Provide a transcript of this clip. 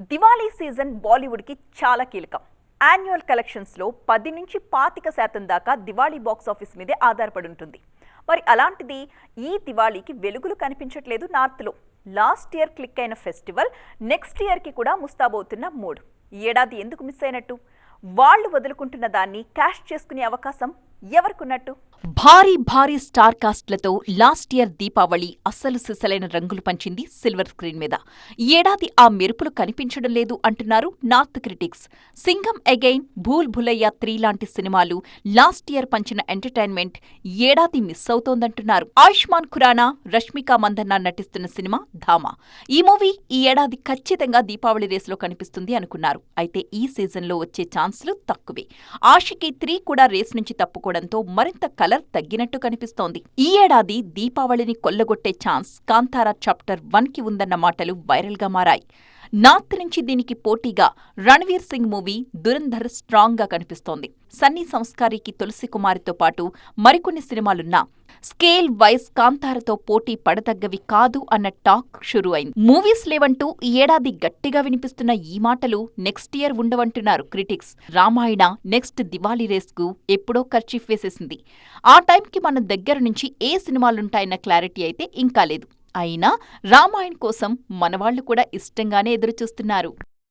Diwali season బాలీవుడ్కి చాలా కీలకం. Annual కలెక్షన్స్లో పది నుంచి పాతిక శాతం దాకా దివాళీ బాక్స్ ఆఫీస్ మీదే ఆధారపడి ఉంటుంది. మరి అలాంటిది ఈ దివాళీకి వెలుగులు కనిపించట్లేదు నార్త్లో. లాస్ట్ ఇయర్ క్లిక్ అయిన ఫెస్టివల్ నెక్స్ట్ ఇయర్కి కూడా ముస్తాబవుతున్న మూడ్. ఏడాది ఎందుకు మిస్ అయినట్టు? వాళ్ళు వదులుకుంటున్న దాన్ని క్యాష్ చేసుకునే అవకాశం ఎవరికున్నట్టు? భారీ భారీ స్టార్ కాస్ట్లతో లాస్ట్ ఇయర్ దీపావళి అస్సలు సిసలైన రంగులు పంచింది సిల్వర్ స్క్రీన్ మీద. ఏడాది ఆ మెరుపులు కనిపించడం లేదు అంటున్నారు north critics. Singham again Bhool Bhulaiyaa three లాంటి సినిమాలు లాస్ట్ ఇయర్ పంచిన ఎంటర్టైన్మెంట్ ఏడాది మిస్ అవుతోందంటున్నారు. ఆయుష్మాన్ ఖురానా రష్మిక మందన్న నటిస్తున్న సినిమా ధామా. ఈ మూవీ ఈ ఏడాది ఖచ్చితంగా దీపావళి రేసులో కనిపిస్తుంది అనుకున్నారు. అయితే ఈ సీజన్లో వచ్చే ఛాన్సులు తక్కువే. ఆషికి త్రీ కూడా రేస్ నుంచి తప్పుకోవడంతో మరింత కలర్ తగ్గినట్టు కనిపిస్తోంది. ఈ ఏడాది దీపావళిని కొల్లగొట్టే ఛాన్స్ కాంతారా చాప్టర్ వన్కి ఉందన్న మాటలు వైరల్గా మారాయి. నార్త్ నుంచి దీనికి పోటీగా రణ్వీర్ సింగ్ మూవీ దురంధర్ స్ట్రాంగ్గా కనిపిస్తోంది. సన్నీ సంస్కారికి తులసి కుమారితో పాటు మరికొన్ని సినిమాలున్నా స్కేల్ వైస్ కాంతారతో పోటీ పడదగ్గవి కాదు అన్న టాక్ షురు అయింది మూవీస్ లేవంటూ ఈ ఏడాది గట్టిగా వినిపిస్తున్న ఈ మాటలు నెక్స్ట్ ఇయర్ ఉండవంటున్నారు క్రిటిక్స్. రామాయణ నెక్స్ట్ దివాళీ రేస్కు ఎప్పుడో ఖర్చీఫ్ వేసేసింది. ఆ టైంకి మన దగ్గర నుంచి ఏ సినిమాలుంటాయన్న క్లారిటీ అయితే ఇంకా లేదు. అయినా రామాయణ్ కోసం మనవాళ్ళు కూడా ఇష్టంగానే ఎదురుచూస్తున్నారు.